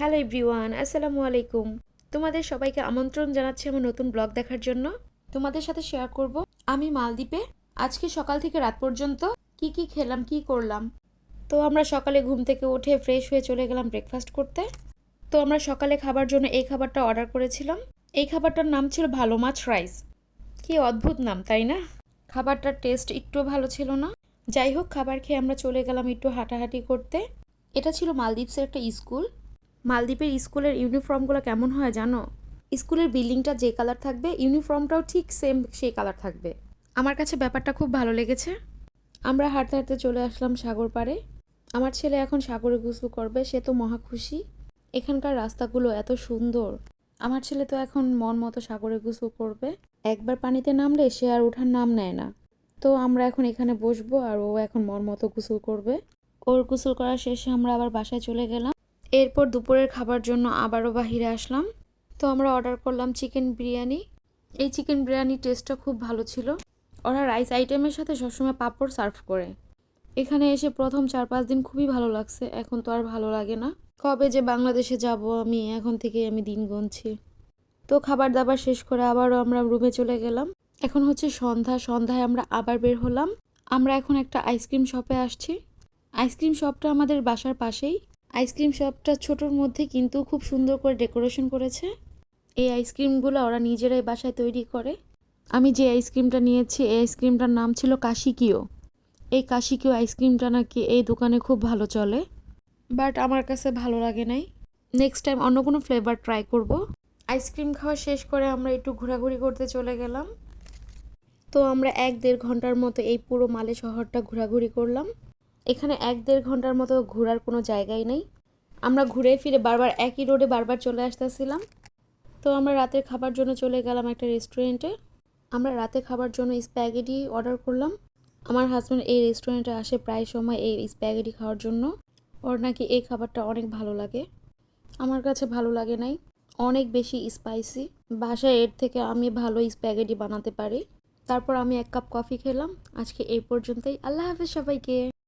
Hello everyone, আসসালামু আলাইকুম। তোমাদের সবাইকে আমন্ত্রণ জানাচ্ছি আমার নতুন ব্লগ দেখার জন্য। তোমাদের সাথে শেয়ার করব আমি মালদ্বীপে। আজকে সকাল থেকে রাত পর্যন্ত কি কি খেলাম, কি করলাম? তো আমরা সকালে ঘুম থেকে উঠে ফ্রেশ হয়ে চলে গেলাম ব্রেকফাস্ট করতে। তো আমরা সকালে খাবার জন্য এই খাবারটা অর্ডার করেছিলাম। এই খাবারটার নাম ছিল ভালো মাছ রাইস কি অদ্ভুত নাম, তাই না? খাবারটার টেস্ট একটু ভালো ছিল না। যাই হোক, খাবার খেয়ে আমরা চলে গেলাম একটু হাঁটাহাঁটি করতে। এটা ছিল মালদ্বীপসের একটা স্কুল মালদ্বীপের স্কুলের ইউনিফর্মগুলো কেমন হয় জানো? স্কুলের বিল্ডিংটা যে কালার থাকবে ইউনিফর্মটাও ঠিক সেম সেই কালার থাকবে। আমার কাছে ব্যাপারটা খুব ভালো লেগেছে। আমরা হাঁটতে হাঁটতে চলে আসলাম সাগর পাড়ে। আমার ছেলে এখন সাগরে গোসল করবে সে তো মহা খুশি। এখানকার রাস্তাগুলো এত সুন্দর। আমার ছেলে তো এখন মন মতো সাগরে গোসল করবে। একবার পানিতে নামলে সে আর ওঠার নাম নেয় না। তো আমরা এখন এখানে বসবো আর ও এখন মন মতো গোসল করবে। ওর গুসল করা শেষে আমরা আবার বাসায় চলে গেলাম। এরপর দুপুরের খাবার জন্য আবারও বাহিরে আসলাম। তো আমরা অর্ডার করলাম চিকেন বিরিয়ানি। এই চিকেন বিরিয়ানি টেস্টটা খুব ভালো ছিল। ওরা রাইস আইটেমের সাথে সবসময় পাঁপড় সার্ভ করে। এখানে এসে প্রথম চার পাঁচ দিন খুবই ভালো লাগছে। এখন তো আর ভালো লাগে না। কবে যে বাংলাদেশে যাব আমি, এখন থেকে আমি দিন গুনছি। তো খাবার দাবার শেষ করে আবারও আমরা রুমে চলে গেলাম। এখন হচ্ছে সন্ধ্যা। সন্ধ্যায় আমরা আবার বের হলাম। আমরা এখন একটা আইসক্রিম শপে আসছি। আইসক্রিম শপটা আমাদের বাসার পাশেই। আইসক্রিম শপটা ছোটোর মধ্যে কিন্তু খুব সুন্দর করে ডেকোরেশন করেছে। এই আইসক্রিমগুলো ওরা নিজেরাই বাসায় তৈরি করে। আমি যে আইসক্রিমটা নিয়েছি, এই আইসক্রিমটার নাম ছিল কাশিকিও। এই কাশিকিও আইসক্রিমটা নাকি এই দোকানে খুব ভালো চলে। বাট আমার কাছে ভালো লাগে নাই। নেক্সট টাইম অন্য কোনো ফ্লেভার ট্রাই করব। আইসক্রিম খাওয়া শেষ করে আমরা একটু ঘোরাঘুরি করতে চলে গেলাম। তো আমরা এক দেড় ঘণ্টার মতো এই পুরো মালে শহরটা ঘোরাঘুরি করলাম। এখানে এক দেড় ঘণ্টার মতো ঘোরার কোনো জায়গাই নেই। আমরা ঘুরে ফিরে বারবার একই রোডে বারবার চলে আসতেছিলাম। তো আমরা রাতের খাবার জন্য চলে গেলাম একটা রেস্টুরেন্টে আমরা রাতে খাবার জন্য স্প্যাগেটি অর্ডার করলাম। আমার হাজব্যান্ড এই রেস্টুরেন্টে আসে প্রায় সময় এই স্প্যাগেটি খাওয়ার জন্য। ওর নাকি এই খাবারটা অনেক ভালো লাগে। আমার কাছে ভালো লাগে নাই। অনেক বেশি স্পাইসি বাসায় এর থেকে আমি ভালো স্প্যাগেটি বানাতে পারি। তারপর আমি এক কাপ কফি খেলাম। আজকে এই পর্যন্তই। আল্লাহ হাফেজ সবাইকে।